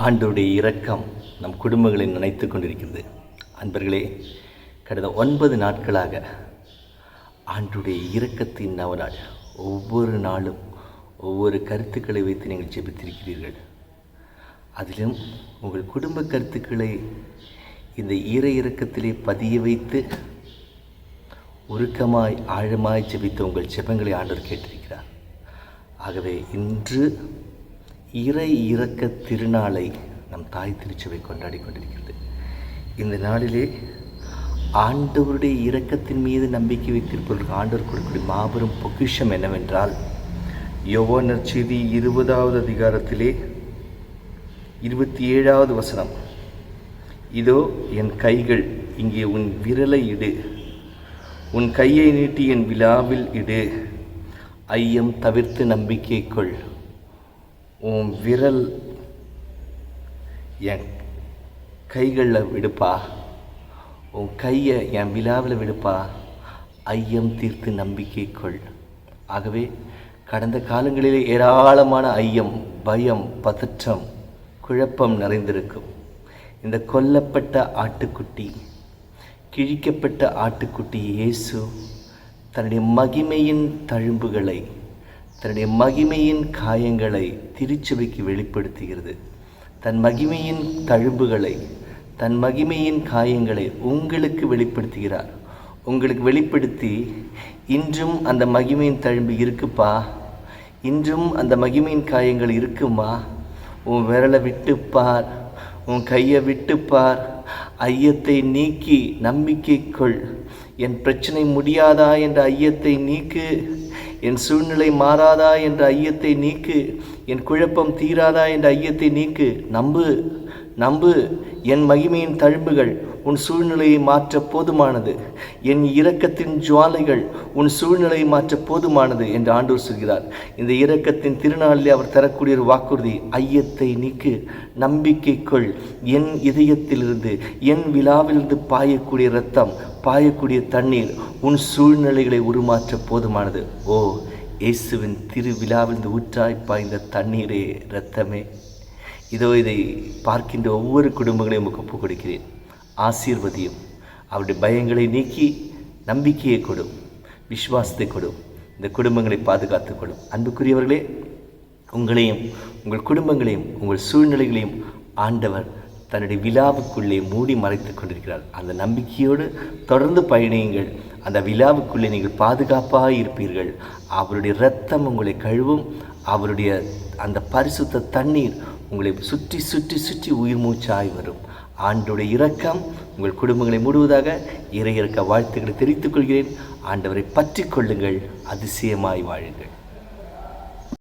ஆண்டோடைய இரக்கம் நம் குடும்பங்களை நினைத்து கொண்டிருக்கிறது. அன்பர்களே கடந்த ஒன்பது நாட்களாக ஆண்டுடைய இரக்கத்தின் நவநாள் ஒவ்வொரு நாளும் ஒவ்வொரு கருத்துக்களை வைத்து நீங்கள் ஜெபித்திருக்கிறீர்கள். அதிலும் உங்கள் குடும்ப கருத்துக்களை இந்த ஈர இறக்கத்திலே பதிய வைத்து உருக்கமாய் ஆழமாய் ஜெபித்த உங்கள் ஜெபங்களை ஆண்டவர் கேட்டிருக்கிறார். ஆகவே இன்று இறை இறக்க திருநாளை நம் தாய் திருச்சபை கொண்டாடி கொண்டிருக்கிறது. இந்த நாளிலே ஆண்டவருடைய இரக்கத்தின் மீது நம்பிக்கை வைத்திருப்பவர்களுக்கு ஆண்டவர் கொடுக்கக்கூடிய மாபெரும் பொக்கிஷம் என்னவென்றால் யோவானர் செய்தி இருபதாவது அதிகாரத்திலே இருபத்தி ஏழாவது வசனம். இதோ என் கைகள் இங்கே உன் விரலை இடு. உன் கையை நீட்டி என் விழாவில் இடு. ஐயம் தவிர்த்து நம்பிக்கை கொள். உன் விரல் என் கைகளில் விடுப்பா. உன் கையை என் விழாவில் விடுப்பா. ஐயம் தீர்த்து நம்பிக்கை கொள் ஆகவே கடந்த காலங்களிலே ஏராளமான ஐயம் பயம் பதற்றம் குழப்பம் நிறைந்திருக்கும். இந்த கொல்லப்பட்ட ஆட்டுக்குட்டி கிழிக்கப்பட்ட ஆட்டுக்குட்டி இயேசு தன்னுடைய மகிமையின் தழும்புகளை தன்னுடைய மகிமையின் காயங்களை திருச்சபைக்கு வெளிப்படுத்துகிறது. தன் மகிமையின் தழும்புகளை தன் மகிமையின் காயங்களை உங்களுக்கு வெளிப்படுத்துகிறார். உங்களுக்கு வெளிப்படுத்தி இன்றும் அந்த மகிமையின் தழும்பு இருக்குப்பா. இன்றும் அந்த மகிமையின் காயங்கள் இருக்குமா? உன் விரலை விட்டுப்பார் உன் கையை விட்டுப்பார். ஐயத்தை நீக்கி நம்பிக்கை கொள். என் பிரச்சனை முடியாதா என்ற ஐயத்தை நீக்கு. என் சூழ்நிலை மாறாதா என்ற ஐயத்தை நீக்கு. என் குழப்பம் தீராதா என்ற ஐயத்தை நீக்கு. நம்பு. நம்பு என் மகிமையின் தழும்புகள் உன் சூழ்நிலையை மாற்ற போதுமானது. என் இரக்கத்தின் ஜுவாலைகள் உன் சூழ்நிலையை மாற்ற போதுமானது என்று ஆண்டோர் சொல்கிறார். இந்த இரக்கத்தின் திருநாளில் அவர் தரக்கூடிய ஒரு வாக்குறுதி ஐயத்தை நீக்கு நம்பிக்கை கொள். என் இதயத்திலிருந்து என் விழாவிலிருந்து பாயக்கூடிய இரத்தம் பாயக்கூடிய தண்ணீர் உன் சூழ்நிலைகளை உருமாற்ற போதுமானது. ஓ இயேசுவின் திருவிழாவிலிருந்து ஊற்றாய் பாய்ந்த தண்ணீரே இரத்தமே. இதோ இதை பார்க்கின்ற ஒவ்வொரு குடும்பங்களையும் உமக்கு ஒப்புக் கொடுக்கிறேன். ஆசீர்வதியும். அவருடைய பயங்களை நீக்கி நம்பிக்கையை கொடும் விஸ்வாசத்தை கொடும் இந்த குடும்பங்களை பாதுகாத்துக் கொடும் அன்புக்குரியவர்களே உங்களையும் உங்கள் குடும்பங்களையும் உங்கள் சூழ்நிலைகளையும் ஆண்டவர் தன்னுடைய விழாவுக்குள்ளே மூடி மறைத்து கொண்டிருக்கிறார். அந்த நம்பிக்கையோடு தொடர்ந்து பயணியுங்கள். அந்த விழாவுக்குள்ளே நீங்கள் பாதுகாப்பாக இருப்பீர்கள். அவருடைய இரத்தம் உங்களை கழுவும். அவருடைய அந்த பரிசுத்த தண்ணீர் உங்களை சுற்றி சுற்றி சுற்றி உயிர் மூச்சாய் வரும். ஆண்டுடைய இரக்கம் உங்கள் குடும்பங்களை மூடுவதாக இறை இறக்க வாழ்த்துக்களை தெரிவித்துக் கொள்கிறேன். ஆண்டவரை பற்றி கொள்ளுங்கள் அதிசயமாய் வாழுங்கள்.